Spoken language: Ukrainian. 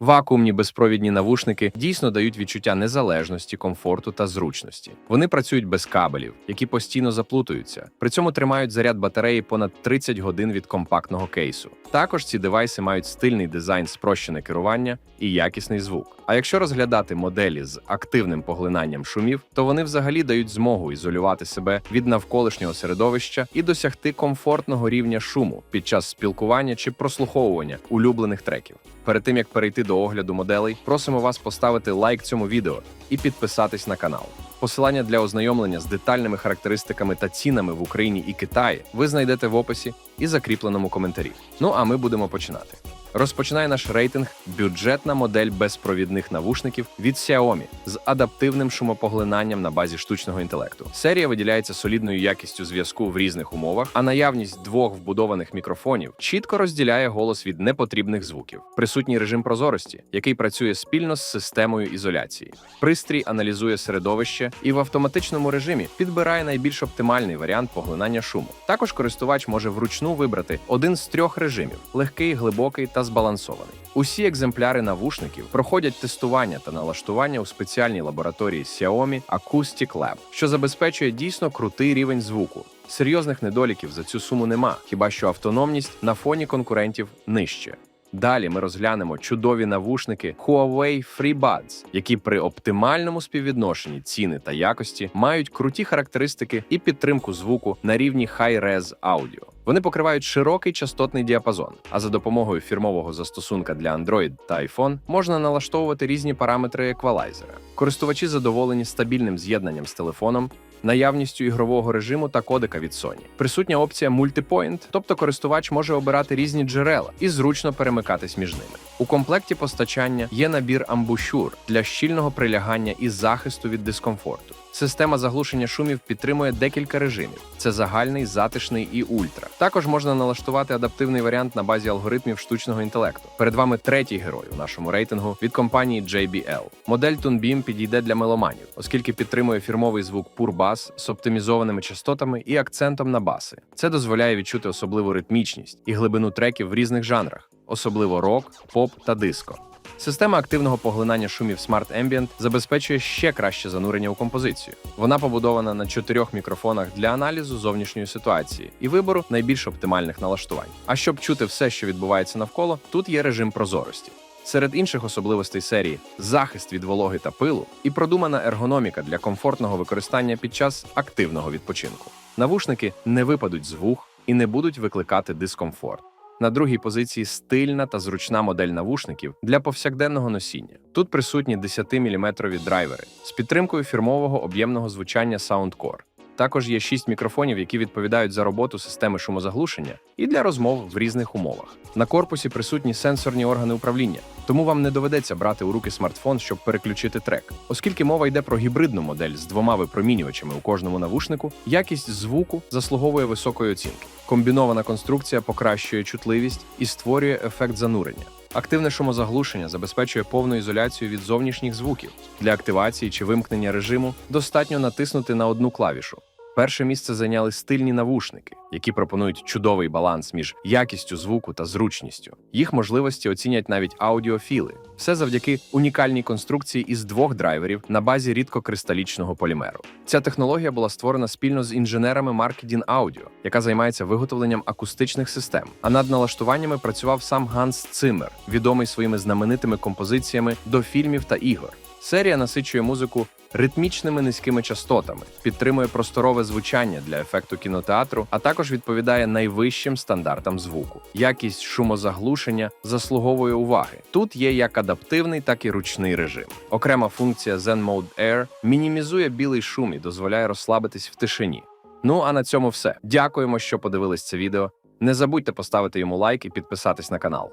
Вакуумні безпровідні навушники дійсно дають відчуття незалежності, комфорту та зручності. Вони працюють без кабелів, які постійно заплутуються. При цьому тримають заряд батареї понад 30 годин від компактного кейсу. Також ці девайси мають стильний дизайн, спрощене керування і якісний звук. А якщо розглядати моделі з активним поглинанням шумів, то вони взагалі дають змогу ізолювати себе від навколишнього середовища і досягти комфортного рівня шуму під час спілкування чи прослуховування улюблених треків. Перед тим як перейти до огляду моделей, просимо вас поставити лайк цьому відео і підписатись на канал. Посилання для ознайомлення з детальними характеристиками та цінами в Україні і Китаї ви знайдете в описі і закріпленому коментарі. Ну а ми будемо починати. Розпочинає наш рейтинг бюджетна модель безпровідних навушників від Xiaomi з адаптивним шумопоглинанням на базі штучного інтелекту. Серія виділяється солідною якістю зв'язку в різних умовах, а наявність двох вбудованих мікрофонів чітко розділяє голос від непотрібних звуків. Присутній режим прозорості, який працює спільно з системою ізоляції. Пристрій аналізує середовище і в автоматичному режимі підбирає найбільш оптимальний варіант поглинання шуму. Також користувач може вручну вибрати один з трьох режимів: легкий, глибокий та збалансований. Усі екземпляри навушників проходять тестування та налаштування у спеціальній лабораторії Xiaomi Acoustic Lab, що забезпечує дійсно крутий рівень звуку. Серйозних недоліків за цю суму нема, хіба що автономність на фоні конкурентів нижче. Далі ми розглянемо чудові навушники Huawei FreeBuds, які при оптимальному співвідношенні ціни та якості мають круті характеристики і підтримку звуку на рівні High-Res Audio. Вони покривають широкий частотний діапазон, а за допомогою фірмового застосунка для Android та iPhone можна налаштовувати різні параметри еквалайзера. Користувачі задоволені стабільним з'єднанням з телефоном, наявністю ігрового режиму та кодека від Sony. Присутня опція Multipoint, тобто користувач може обирати різні джерела і зручно перемикатись між ними. У комплекті постачання є набір амбушюр для щільного прилягання і захисту від дискомфорту. Система заглушення шумів підтримує декілька режимів: це загальний, затишний і ультра. Також можна налаштувати адаптивний варіант на базі алгоритмів штучного інтелекту. Перед вами третій герой у нашому рейтингу від компанії JBL. Модель Tunbeam підійде для меломанів, оскільки підтримує фірмовий звук Bass з оптимізованими частотами і акцентом на баси. Це дозволяє відчути особливу ритмічність і глибину треків в різних жанрах, особливо рок, поп та диско. Система активного поглинання шумів Smart Ambient забезпечує ще краще занурення у композицію. Вона побудована на чотирьох мікрофонах для аналізу зовнішньої ситуації і вибору найбільш оптимальних налаштувань. А щоб чути все, що відбувається навколо, тут є режим прозорості. Серед інших особливостей серії захист від вологи та пилу і продумана ергономіка для комфортного використання під час активного відпочинку. Навушники не випадуть з вух і не будуть викликати дискомфорт. На другій позиції стильна та зручна модель навушників для повсякденного носіння. Тут присутні 10-мм драйвери з підтримкою фірмового об'ємного звучання Soundcore. Також є шість мікрофонів, які відповідають за роботу системи шумозаглушення і для розмов в різних умовах. На корпусі присутні сенсорні органи управління, тому вам не доведеться брати у руки смартфон, щоб переключити трек. Оскільки мова йде про гібридну модель з двома випромінювачами у кожному навушнику, якість звуку заслуговує високої оцінки. Комбінована конструкція покращує чутливість і створює ефект занурення. Активне шумозаглушення забезпечує повну ізоляцію від зовнішніх звуків. Для активації чи вимкнення режиму достатньо натиснути на одну клавішу. Перше місце зайняли стильні навушники, які пропонують чудовий баланс між якістю звуку та зручністю. Їх можливості оцінять навіть аудіофіли. Все завдяки унікальній конструкції із двох драйверів на базі рідкокристалічного полімеру. Ця технологія була створена спільно з інженерами марки Din Audio, яка займається виготовленням акустичних систем. А над налаштуваннями працював сам Ганс Циммер, відомий своїми знаменитими композиціями до фільмів та ігор. Серія насичує музику ритмічними низькими частотами, підтримує просторове звучання для ефекту кінотеатру, а також відповідає найвищим стандартам звуку. Якість шумозаглушення заслуговує уваги. Тут є як адаптивний, так і ручний режим. Окрема функція Zen Mode Air мінімізує білий шум і дозволяє розслабитись в тишині. Ну а на цьому все. Дякуємо, що подивились це відео. Не забудьте поставити йому лайк і підписатись на канал.